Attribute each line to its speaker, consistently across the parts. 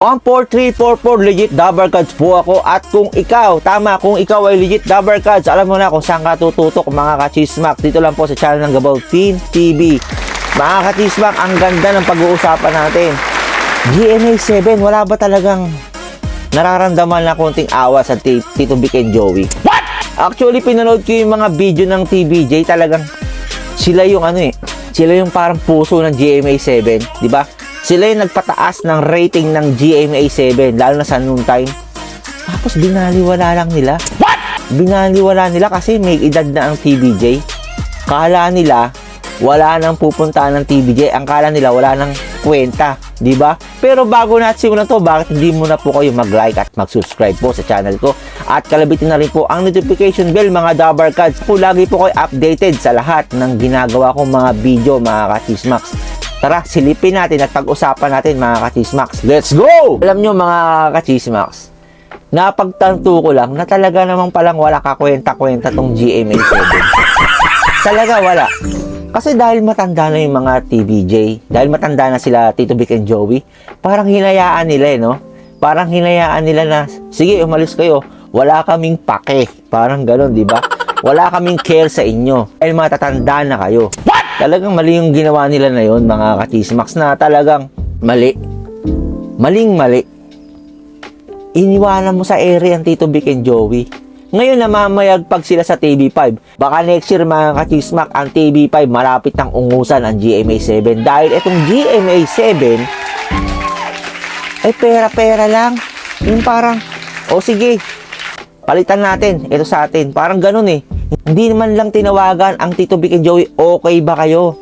Speaker 1: 14344 legit Dabber Cards po ako at kung ikaw, tama, kung ikaw ay legit Dabber Cards, alam mo na kung saan ka tututok mga kachismak. Dito lang po sa channel ng Gabal Team TV. Mga kachismak, ang ganda ng pag-uusapan natin. GMA 7, wala ba talagang nararamdaman na konting awa sa Tito Vic and Joey? What? Actually, pinanood ko yung mga video ng TVJ, talagang sila yung ano eh, sila yung parang puso ng GMA 7, di ba? Sila yung nagpataas ng rating ng GMA 7, lalo na sa noon time. Tapos binaliwala lang nila. What? Binaliwala nila kasi may edad na ang TVJ. Kala nila wala nang pupuntahan ng TVJ. Ang kala nila wala nang kwenta, di ba? Pero bago natin simulan to, bakit hindi muna po kayo mag-like at mag-subscribe po sa channel ko? At kalabitin na rin po ang notification bell mga Dabar Cards. Po lagi po kayo updated sa lahat ng ginagawa kong mga video mga Katismax. Tara, silipin natin at pag-usapan natin mga Kachismax. Let's go! Alam nyo mga Kachismax, napagtanto ko lang na talaga namang palang wala kakwenta-kwenta tong GMA 7. talaga wala. Kasi dahil matanda na yung mga TVJ, dahil matanda na sila Tito Vic and Joey, parang hinayaan nila eh, no? Parang hinayaan nila na, sige, umalis kayo, wala kaming pake. Parang ganon, di ba? Wala kaming care sa inyo. Dahil matatanda na kayo. Talagang mali yung ginawa nila na yon mga katismax na talagang mali. Maling mali. Iniwanan mo sa area ang Tito Vic and Joey. Ngayon namamayagpag sila sa TV5. Baka next year mga katismak, ang TV5 malapit ng ungusan ang GMA 7. Dahil itong GMA 7 ay pera-pera lang. Yung parang, o sige, palitan natin, ito sa atin. Parang ganun eh. Hindi naman lang tinawagan ang Tito Vic and Joey, okay ba kayo?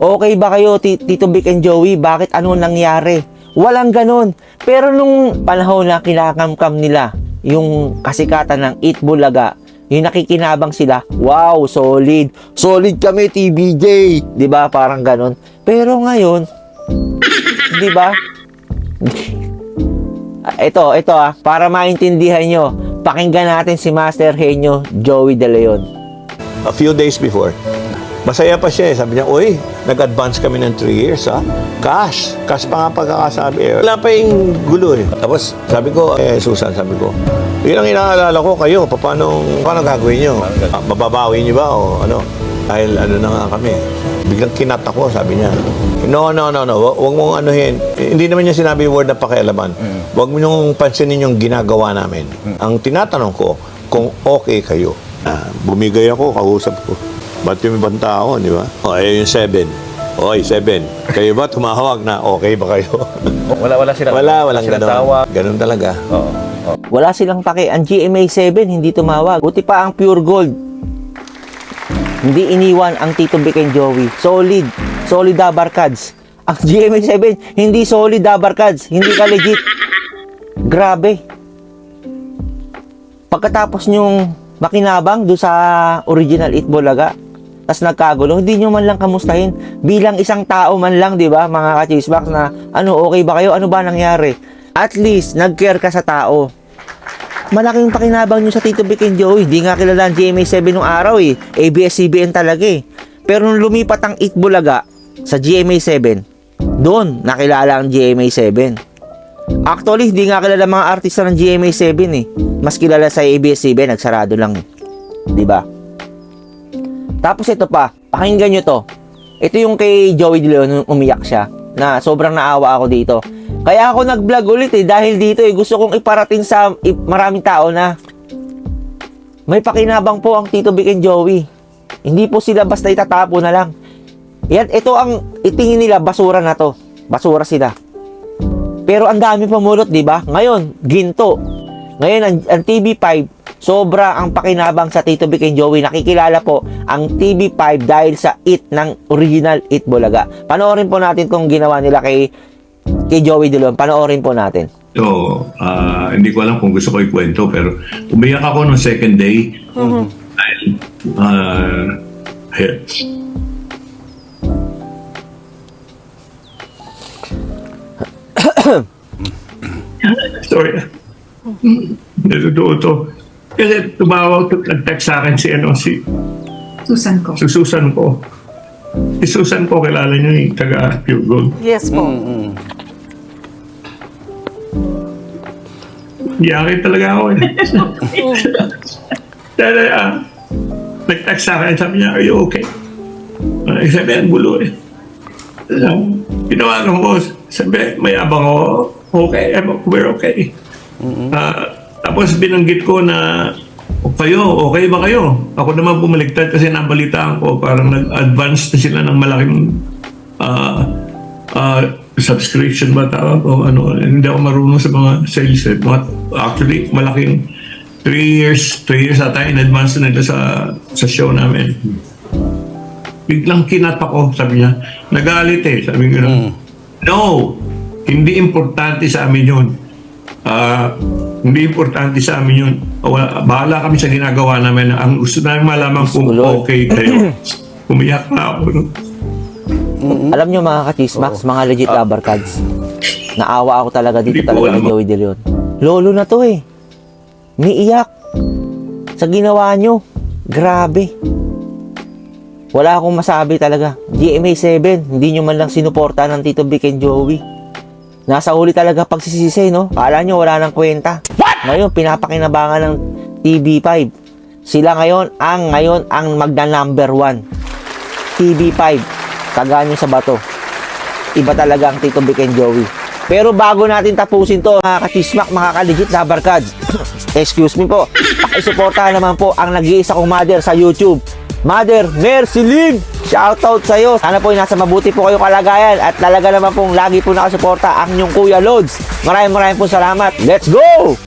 Speaker 1: Okay ba kayo, Ti- Tito Vic and Joey? Bakit ano nangyari? Walang ganun. Pero nung panahon na kinakamkam nila, yung kasikatan ng Eat Bulaga, yung nakikinabang sila, wow, solid. Solid kami, TBJ. ba Parang ganun. Pero ngayon, ba? Ah, ito, ito ah, para maintindihan nyo, pakinggan natin si Master Henyo Joey De Leon.
Speaker 2: a few days before. Masaya pa siya eh. Sabi niya, Uy, nag-advance kami ng 3 years ha. Cash. Cash pa nga pagkakasabi eh. Wala pa yung gulo eh. Tapos sabi ko, eh Susan, sabi ko, yun ang inaalala ko kayo. Paano, paano gagawin nyo? Ah, Mababawi niyo ba o ano? Dahil ano na nga kami. Biglang kinat ako, sabi niya. No, no, no, no. Wa- Huwag mong anuhin. Eh, Hindi naman niya sinabi yung word na pakialaman. Huwag mo niyong pansinin yung ginagawa namin. Ang tinatanong ko, kung okay kayo. Ah, bumigay ako, kausap ko. Ba't yung ibang tao, di ba? O, ayun yung seven. Oy, seven. Kayo ba tumawag na okay ba kayo?
Speaker 3: Wala wala sila.
Speaker 2: Wala, walang
Speaker 3: silang
Speaker 2: ganun.
Speaker 3: tawag.
Speaker 2: Ganun talaga.
Speaker 3: Oo. oo.
Speaker 1: Wala silang pake. Ang GMA 7 hindi tumawag. Buti pa ang Pure Gold. Hindi iniwan ang Tito Vic and Joey. Solid. Solid Dabarkads. Ang GMA 7 hindi solid Dabarkads. Hindi ka legit. Grabe. Pagkatapos nyong makinabang do sa original It Bulaga, tas nagkagulo, hindi nyo man lang kamustahin bilang isang tao man lang, di ba, mga ka-chisebox na ano, okay ba kayo? Ano ba nangyari? At least, nag-care ka sa tao. Malaking pakinabang nyo sa Tito Vic and Joey. Di nga kilala ang GMA7 nung araw eh. ABS-CBN talaga eh. Pero nung lumipat ang It Bulaga sa GMA7, doon nakilala ang GMA7. Actually, hindi nga kilala mga artista ng GMA7 eh. Mas kilala sa ABS-CBN, nagsarado lang eh. Ba? Tapos ito pa, pakinggan nyo to. Ito yung kay Joey De Leon umiyak siya na sobrang naawa ako dito. Kaya ako nag-vlog ulit eh dahil dito eh gusto kong iparating sa maraming tao na may pakinabang po ang Tito Vic and Joey. Hindi po sila basta itatapo na lang. Yan, ito ang itingin nila basura na to. Basura sila. Pero ang dami pamulot, di ba? Ngayon, ginto. Ngayon, ang, ang TV5, sobra ang pakinabang sa Tito Vic and Joey. Nakikilala po ang TV5 dahil sa It ng original It Bulaga. Panoorin po natin kung ginawa nila kay kay Joey De Leon. Panoorin po natin.
Speaker 4: So, ah, hindi ko alam kung gusto ko ikwento, pero umiyak ako nung second day. Dahil, ah, eh, Sorry. Natutuo to. Kasi tumawag, nag-text sa akin si, ano, si,
Speaker 5: Susan ko.
Speaker 4: si Susan ko. Si Susan ko, kilala niyo yung taga Pure Gold.
Speaker 6: Yes po.
Speaker 4: Yakin talaga ako eh. Dahil, ah, nag-text sa akin, sabi niya, are you okay? Uh, sabi, ang gulo eh. So, tinawagan ko, sabi, may abang ako, okay, I'm- we're okay. Ah, tapos binanggit ko na, kayo, okay ba kayo? Ako naman bumaligtad kasi nabalitaan ko, parang nag-advance na sila ng malaking ah, ah, subscription ba tawag o ano, hindi ako marunong sa mga sales eh. Mga, actually, malaking 3 years, 3 years ata in advance na nila sa, sa show namin. Biglang kinata ko, sabi niya, nagalit eh. Sabi ko, no, hindi importante sa amin yun. Ah, hindi importante sa amin yun. Wala, bahala kami sa ginagawa namin. Ang gusto namin malaman kung okay kayo. Umiyak na ako. no?
Speaker 1: Alam nyo mga kachismax, mga legit lover cards. Naawa ako talaga dito talaga kay Joey De Leon. Lolo na to eh. Niiyak. Sa ginawa nyo. Grabe. Wala akong masabi talaga. GMA 7, hindi nyo man lang sinuporta ng Tito Vic and Joey. Nasa huli talaga pagsisisi, no? Kala nyo wala nang kwenta. Ngayon, pinapakinabangan ng TV5. Sila ngayon ang ngayon ang magna number 1. TV5. Tagaan sa bato. Iba talaga ang Tito Vic and Joey. Pero bago natin tapusin to, mga kachismak, mga ka-legit na barkads. Excuse me po. Pakisuportahan naman po ang nag-iisa kong mother sa YouTube. Mother Mercy Lynn! Shoutout sa iyo. Sana po nasa mabuti po kayo kalagayan at talaga naman pong lagi po nakasuporta ang inyong Kuya Lods. Maraming maraming po salamat. Let's go!